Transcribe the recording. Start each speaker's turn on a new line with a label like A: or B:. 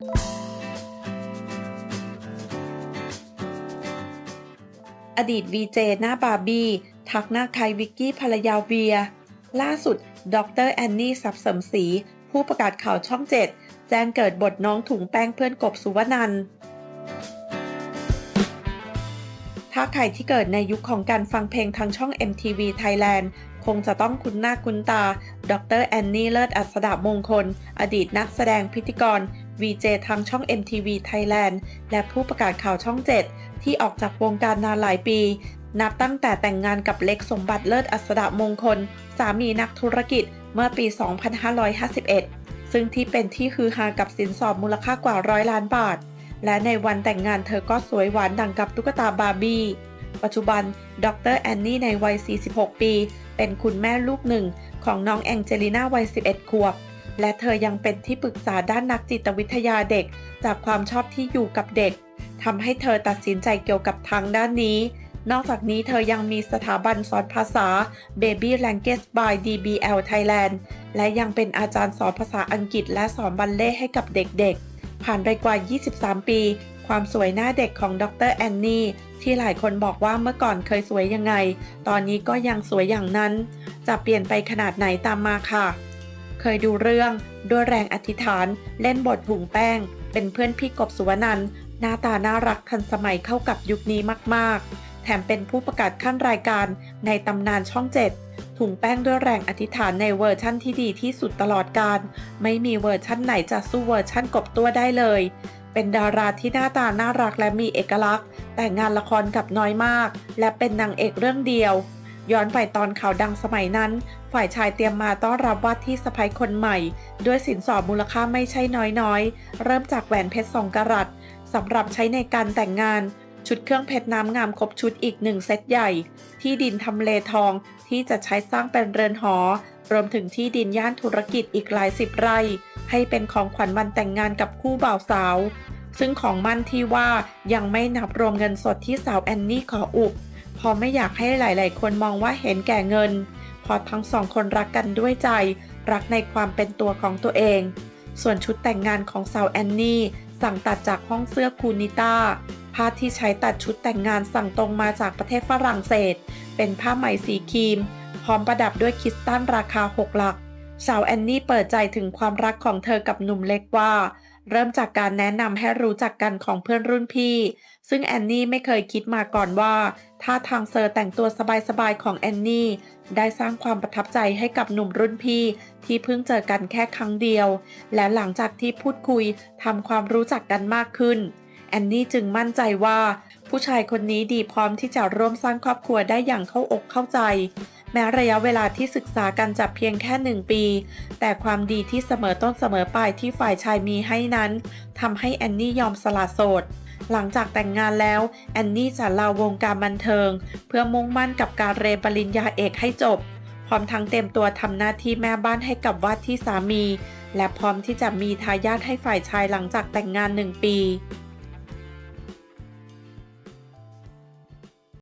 A: อดีตวีเจหน้าบาร์บี้ทักหน้าคล้ายวิกกี้ภรรยาเวีย ล่าสุด ดรแอนนี่สับเสริมศรีผู้ประกาศข่าวช่องเจ็ดแจ้งเกิดบทน้องถุงแป้งเพื่อนกบสุวนันท์ถ้าใครที่เกิดในยุคของการฟังเพลงทางช่อง MTV Thailand คงจะต้องคุ้นหน้าคุ้นตา ดรแอนนี่เลิศอัสดามงคล อดีตนักแสดงพิธีกร VJ ทางช่อง MTV Thailand และผู้ประกาศข่าวช่อง 7 ที่ออกจากวงการนานหลายปี นับตั้งแต่แต่งงานกับเล็กสมบัติเลิศอัสดามงคล สามีนักธุรกิจเมื่อปี 2551 ซึ่งที่เป็นที่ฮือฮากับสินสอดมูลค่ากว่าร้อยล้านบาท และในวันแต่งงานเธอก็สวยหวานดังกับตุ๊กตาบาร์บี้ปัจจุบัน ดรแอนนี่ในวัย 46 ปี เป็นคุณแม่ลูกหนึ่งของน้องแองเจลิน่าวัย 11 ขวบ และเธอยังเป็นที่ปรึกษาด้านนักจิตวิทยาเด็ก จากความชอบที่อยู่กับเด็กทำให้เธอตัดสินใจเกี่ยวกับทางด้านนี้ นอกจากนี้เธอยังมีสถาบันสอนภาษา Baby Language by DBL Thailand และยังเป็นอาจารย์สอนภาษาอังกฤษและสอนบัลเล่ให้กับเด็กๆ ผ่านไปกว่า 23 ปี ความสวยหน้าเด็กของดรแอนนี่ที่หลายคนบอกว่าเมื่อก่อนเคยสวยยังไง ตอนนี้ก็ยังสวยอย่างนั้น จะเปลี่ยนไปขนาดไหนตามมาค่ะ เคยดูเรื่องด้วยแรงอธิษฐาน เล่นบทหุงแป้ง เป็นเพื่อนพี่กบสุวนันท์หน้าตาน่ารักทันสมัยเข้ากับยุคนี้มากๆ แถมเป็นผู้ประกาศขั้นรายการในตำนานช่อง7ถุงแป้งด้วยแรงอธิษฐานในเวอร์ชั่นที่ดีที่สุดตลอดการ ไม่มีเวอร์ชั่นไหนจะสู้เวอร์ชั่นกบตัวได้เลย เป็นดาราที่หน้าตาน่ารักและมีเอกลักษณ์ แต่งงานละครกับน้อยมาก และเป็นนางเอกเรื่องเดียว ย้อนไปตอนข่าวดังสมัยนั้น ฝ่ายชายเตรียมมาต้อนรับว่าที่สะพ้ยคนใหม่ ด้วยสินสอดมูลค่าไม่ใช่น้อยๆ เริ่มจากแหวนเพชรสองกะรัตสำหรับใช้ในการแต่งงาน ชุดเครื่องเพชรน้ำงามครบชุดอีกหนึ่งเซตใหญ่ ที่ดินทำเลทองที่จะใช้สร้างเป็นเรือนหอ รวมถึงที่ดินย่านธุรกิจอีกหลายสิบไร่ ให้เป็นของขวัญวันแต่งงานกับคู่บ่าวสาว ซึ่งของมั่นที่ว่ายังไม่นับรวมเงินสดที่สาวแอนนี่ขออุบ พอไม่อยากให้หลาย ๆ คนมองว่าเห็นแก่เงินพราะทั้งสองคนรักกันด้วยใจ รักในความเป็นตัวของตัวเอง ส่วนชุดแต่งงานของสาวแอนนี่สั่งตัดจากห้องเสื้อคูนิต้าผ้าที่ใช้ตัดชุดแต่งงานสั่งตรงมาจากประเทศฝรั่งเศส เป็นผ้าไหมสีครีม พร้อมประดับด้วยคริสตัลราคา 6 หลักสาวแอนนี่เปิดใจถึงความรักของเธอกับหนุ่มเล็กว่า เริ่มจากการแนะนำให้รู้จักกันของเพื่อนรุ่นพี่ ซึ่งแอนนี่ไม่เคยคิดมาก่อนว่าท่าทางเซอร์แต่งตัวสบายๆของแอนนี่ได้สร้างความประทับใจให้กับหนุ่มรุ่นพี่ที่เพิ่งเจอกันแค่ครั้งเดียว และหลังจากที่พูดคุยทำความรู้จักกันมากขึ้น แอนนี่จึงมั่นใจว่า ผู้ชายคนนี้ดีพร้อมที่จะร่วมสร้างครอบครัวได้อย่างเข้าอกเข้าใจ แม้ระยะเวลาที่ศึกษากันจะเพียงแค่หนึ่งปี แต่ความดีที่เสมอต้นเสมอปลายที่ฝ่ายชายมีให้นั้นทำให้แอนนี่ยอมสละโสด หลังจากแต่งงานแล้วแอนนี่จะลาวงการบันเทิง เพื่อมุ่งมั่นกับการเรียนปริญญาเอกให้จบ พร้อมทั้งเต็มตัวทำหน้าที่แม่บ้านให้กับว่าที่สามี และพร้อมที่จะมีทายาทให้ฝ่ายชายหลังจากแต่งงานหนึ่งปี